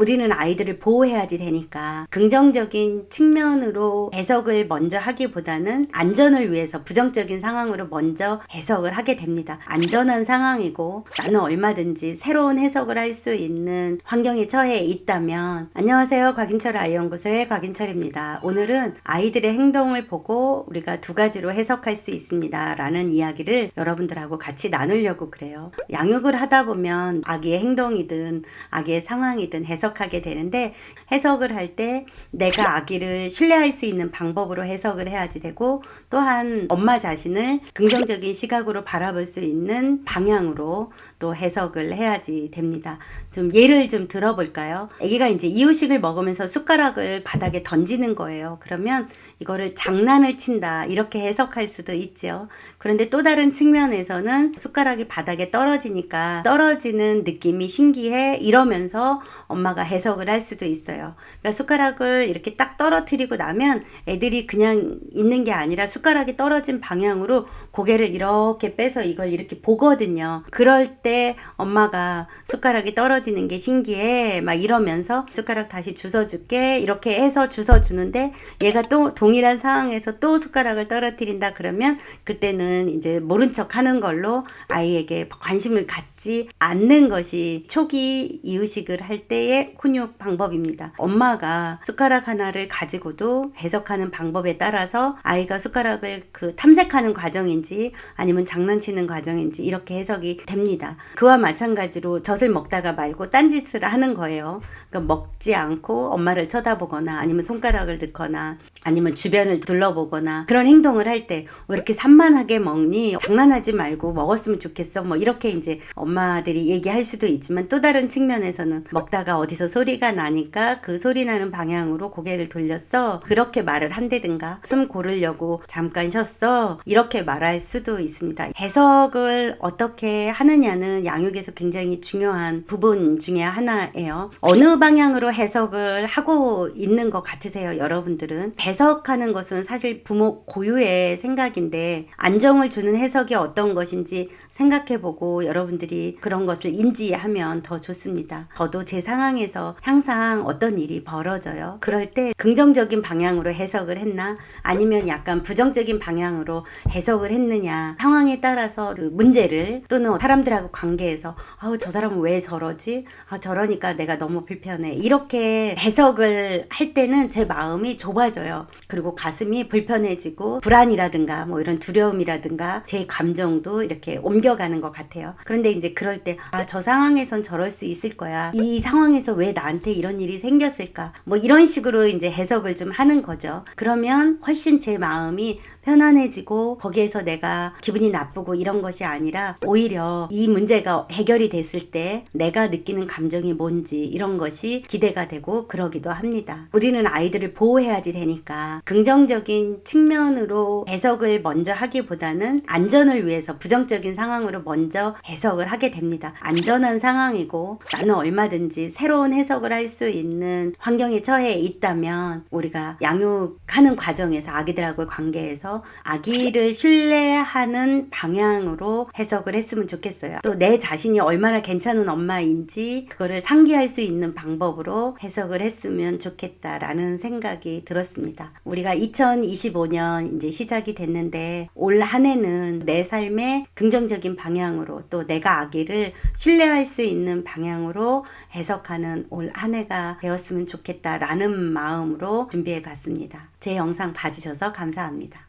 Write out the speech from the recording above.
우리는 아이들을 보호해야지 되니까 긍정적인 측면으로 해석을 먼저 하기보다는 안전을 위해서 부정적인 상황으로 먼저 해석을 하게 됩니다. 안전한 상황이고 나는 얼마든지 새로운 해석을 할 수 있는 환경에 처해 있다면 안녕하세요. 곽인철 아이연구소의 곽인철입니다. 오늘은 아이들의 행동을 보고 우리가 두 가지로 해석할 수 있습니다. 라는 이야기를 여러분들하고 같이 나누려고 그래요. 양육을 하다 보면 아기의 행동이든 아기의 상황이든 해석 하게 되는데 해석을 할 때 내가 아기를 신뢰할 수 있는 방법으로 해석을 해야지 되고 또한 엄마 자신을 긍정적인 시각으로 바라볼 수 있는 방향으로 또 해석을 해야지 됩니다. 좀 예를 좀 들어볼까요? 아기가 이제 이유식을 먹으면서 숟가락을 바닥에 던지는 거예요. 그러면 이거를 장난을 친다 이렇게 해석할 수도 있죠. 그런데 또 다른 측면에서는 숟가락이 바닥에 떨어지니까 떨어지는 느낌이 신기해 이러면서 엄마가 해석을 할 수도 있어요. 그러니까 숟가락을 이렇게 딱 떨어뜨리고 나면 애들이 그냥 있는 게 아니라 숟가락이 떨어진 방향으로 고개를 이렇게 빼서 이걸 이렇게 보거든요. 그럴 때 엄마가 숟가락이 떨어지는 게 신기해 막 이러면서 숟가락 다시 주워줄게 이렇게 해서 주워주는데 얘가 또 동일한 상황에서 또 숟가락을 떨어뜨린다 그러면 그때는 이제 모른 척 하는 걸로 아이에게 관심을 갖지 않는 것이 초기 이유식을 할 때의 훈육 방법입니다. 엄마가 숟가락 하나를 가지고도 해석하는 방법에 따라서 아이가 숟가락을 그 탐색하는 과정인지 아니면 장난치는 과정인지 이렇게 해석이 됩니다. 그와 마찬가지로 젖을 먹다가 말고 딴짓을 하는 거예요. 그러니까 먹지 않고 엄마를 쳐다보거나 아니면 손가락을 넣거나 아니면 주변을 둘러보거나 그런 행동을 할 때 왜 이렇게 산만하게 먹니? 장난하지 말고 먹었으면 좋겠어. 뭐 이렇게 이제 엄마들이 얘기할 수도 있지만 또 다른 측면에서는 먹다가 어디서 소리가 나니까 그 소리 나는 방향으로 고개를 돌렸어. 그렇게 말을 한다든가 숨 고르려고 잠깐 쉬었어. 이렇게 말할 수도 있습니다. 해석을 어떻게 하느냐는 양육에서 굉장히 중요한 부분 중에 하나예요. 어느 방향으로 해석을 하고 있는 것 같으세요, 여러분들은? 해석하는 것은 사실 부모 고유의 생각인데 안정을 주는 해석이 어떤 것인지 생각해보고 여러분들이 그런 것을 인지하면 더 좋습니다. 저도 제 상황에서 항상 어떤 일이 벌어져요. 그럴 때 긍정적인 방향으로 해석을 했나 아니면 약간 부정적인 방향으로 해석을 했느냐 상황에 따라서 그 문제를 또는 사람들하고 관계에서 아우 저 사람은 왜 저러지? 아 저러니까 내가 너무 불편해. 이렇게 해석을 할 때는 제 마음이 좁아져요. 그리고 가슴이 불편해지고 불안이라든가 뭐 이런 두려움이라든가 제 감정도 이렇게 옮겨가는 것 같아요. 그런데 이제 그럴 때 아 저 상황에선 저럴 수 있을 거야. 이 상황에서 왜 나한테 이런 일이 생겼을까? 뭐 이런 식으로 이제 해석을 좀 하는 거죠. 그러면 훨씬 제 마음이 편안해지고 거기에서 내가 기분이 나쁘고 이런 것이 아니라 오히려 이 문제가 해결이 됐을 때 내가 느끼는 감정이 뭔지 이런 것이 기대가 되고 그러기도 합니다. 우리는 아이들을 보호해야지 되니까 긍정적인 측면으로 해석을 먼저 하기보다는 안전을 위해서 부정적인 상황으로 먼저 해석을 하게 됩니다. 안전한 상황이고 나는 얼마든지 새로운 해석을 할 수 있는 환경에 처해 있다면 우리가 양육하는 과정에서 아기들하고의 관계에서 아기를 신뢰하는 방향으로 해석을 했으면 좋겠어요. 또 내 자신이 얼마나 괜찮은 엄마인지 그거를 상기할 수 있는 방법으로 해석을 했으면 좋겠다라는 생각이 들었습니다. 우리가 2025년 이제 시작이 됐는데 올 한 해는 내 삶의 긍정적인 방향으로 또 내가 아기를 신뢰할 수 있는 방향으로 해석하는 올 한 해가 되었으면 좋겠다라는 마음으로 준비해 봤습니다. 제 영상 봐주셔서 감사합니다.